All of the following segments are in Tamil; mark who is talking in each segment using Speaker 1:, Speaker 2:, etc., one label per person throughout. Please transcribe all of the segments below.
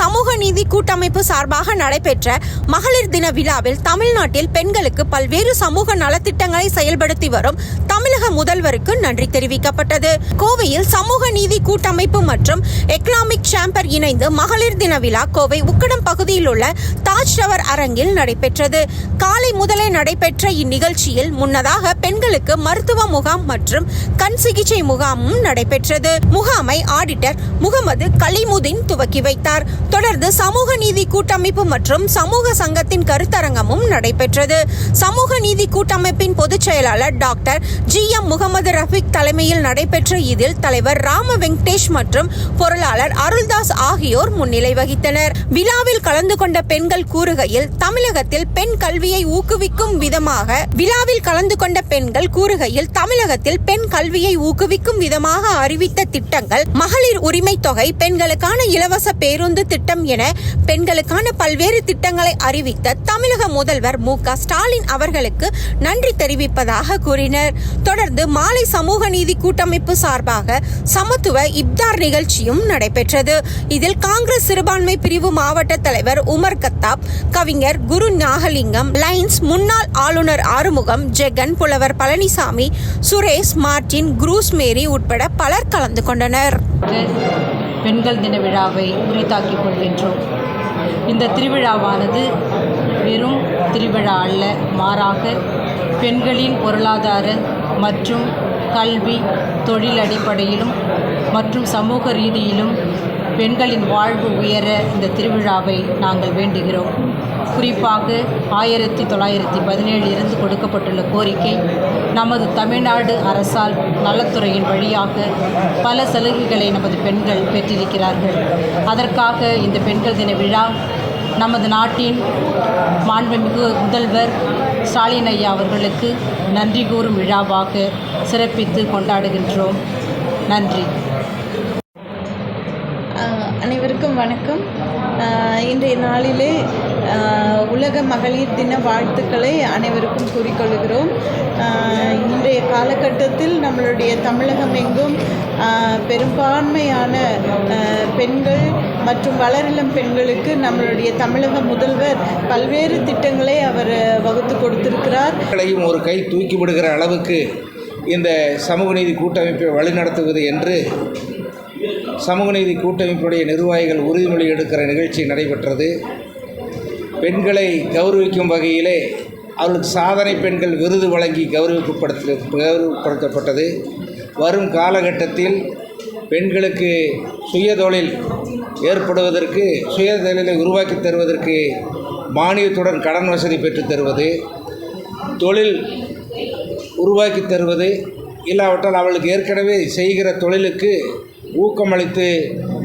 Speaker 1: சமூக நீதி கூட்டமைப்பு சார்பாக நடைபெற்ற மகளிர் தின விழாவில் தமிழ்நாட்டில் பெண்களுக்கு பல்வேறு சமூக நலத்திட்டங்களை செயல்படுத்தி வரும் தமிழக முதல்வருக்கு நன்றி தெரிவிக்கப்பட்டது. கோவையில் சமூக நீதி கூட்டமைப்பு மற்றும் எக்கனாமிக் சேம்பர் இணைந்து மகளிர் தின விழா கோவை உக்கடம் பகுதியில் உள்ள தாஜ் டவர் அரங்கில் நடைபெற்றது. காலை முதலே நடைபெற்ற இந்நிகழ்ச்சியில் முன்னதாக பெண்களுக்கு மருத்துவ முகாம் மற்றும் கண் சிகிச்சை முகாமும் நடைபெற்றது. முகாமை ஆடிட்டர் முகமது கலிமுதீன் துவக்கி வைத்தார். தொடர்ந்து சமூக நீதி கூட்டமைப்பு மற்றும் சமூக சங்கத்தின் கருத்தரங்கமும் நடைபெற்றது. சமூக நீதி கூட்டமைப்பின் பொதுச் செயலாளர் doctor G M Mohammed Rafiq தலைமையில் நடைபெற்ற இதில் தலைவர் ராம வெங்கடேஷ் மற்றும் பொருளாளர் அருள்தாஸ் ஆகியோர் முன்னிலை வகித்தனர். விழாவில் கலந்து கொண்ட பெண்கள் கூறுகையில் தமிழகத்தில் பெண் கல்வியை ஊக்குவிக்கும் விதமாக விழாவில் கலந்து கொண்ட பெண்கள் கூறுகையில் தமிழகத்தில் பெண் கல்வியை ஊக்குவிக்கும் விதமாக அறிவித்த திட்டங்கள் மகளிர் உரிமை தொகை பெண்களுக்கான இலவச பேருந்து திட்டம் என பெண்களுக்கான பல்வேறு திட்டங்களை அறிவித்த தமிழக முதல்வர் மு க ஸ்டாலின் அவர்களுக்கு நன்றி தெரிவிப்பதாக கூறினர். தொடர்ந்து மாலை சமூக நீதி கூட்டமைப்பு சார்பாக சமத்துவ இப்தார் நிகழ்ச்சியும் நடைபெற்றது. இதில் காங்கிரஸ் சிறுபான்மை பிரிவு மாவட்ட தலைவர் உமர் கத்தாப் கவிஞர் குரு நாகலிங்கம் லைன்ஸ் முன்னாள் ஆளுநர் ஆறுமுகம் ஜெகன் புலவர் Palaniswami Suresh Martin Cruz Mary உட்பட பலர் கலந்து கொண்டனர்.
Speaker 2: பெண்கள் தின விழாவை உரித்தாக்கிக் கொள்கின்றோம். இந்த திருவிழாவானது வெறும் திருவிழா அல்ல மாறாக பெண்களின் பொருளாதார மற்றும் கல்வி தொழில் அடிப்படையிலும் மற்றும் சமூக ரீதியிலும் பெண்களின் வாழ்வு உயர இந்த திருவிழாவை நாங்கள் வேண்டுகிறோம். குறிப்பாக ஆயிரத்தி தொள்ளாயிரத்தி பதினேழில் இருந்து கொடுக்கப்பட்டுள்ள கோரிக்கை நமது தமிழ்நாடு அரசால் நலத்துறையின் வழியாக பல சலுகைகளை நமது பெண்கள் பெற்றிருக்கிறார்கள். அதற்காக இந்த பெண்கள் தின விழா நமது நாட்டின் மாண்புமிகு முதல்வர் ஸ்டாலின் ஐயா அவர்களுக்கு நன்றி கூறும் விழாவாக சிறப்பித்து கொண்டாடுகின்றோம். நன்றி.
Speaker 3: வணக்கம். இன்றைய நாளிலே உலக மகளிர் தின வாழ்த்துக்களை அனைவருக்கும் கூறிக்கொள்கிறோம். இன்றைய காலகட்டத்தில் நம்மளுடைய தமிழகம் எங்கும் பெரும்பான்மையான பெண்கள் மற்றும் வளரிளம் பெண்களுக்கு நம்மளுடைய தமிழக முதல்வர் பல்வேறு திட்டங்களை அவர் வகுத்து கொடுத்திருக்கிறார்.
Speaker 4: ஒரு கை தூக்கி விடுகிற அளவுக்கு இந்த சமூக நீதி கூட்டமைப்பை வழிநடத்துவது என்று சமூக நீதி கூட்டமைப்புடைய நிர்வாகிகள் உறுதிமொழி எடுக்கிற நிகழ்ச்சி நடைபெற்றது. பெண்களை கௌரவிக்கும் வகையிலே அவர்களுக்கு சாதனை பெண்கள் விருது வழங்கி கௌரவிப்படுத்த கௌரவப்படுத்தப்பட்டது. வரும் காலகட்டத்தில் பெண்களுக்கு சுயதொழில் ஏற்படுவதற்கு சுயதொழிலை உருவாக்கி தருவதற்கு மானியத்துடன் கடன் வசதி பெற்று தருவது தொழில் உருவாக்கி தருவது இல்லாவிட்டால் அவளுக்கு ஏற்கனவே செய்கிற தொழிலுக்கு ஊக்கமளித்து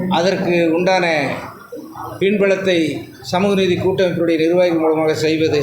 Speaker 4: அதற்கு உண்டான பின்பலத்தை சமூக நீதி கூட்டமைப்புடைய நிர்வாகிகள் மூலமாக செய்வது.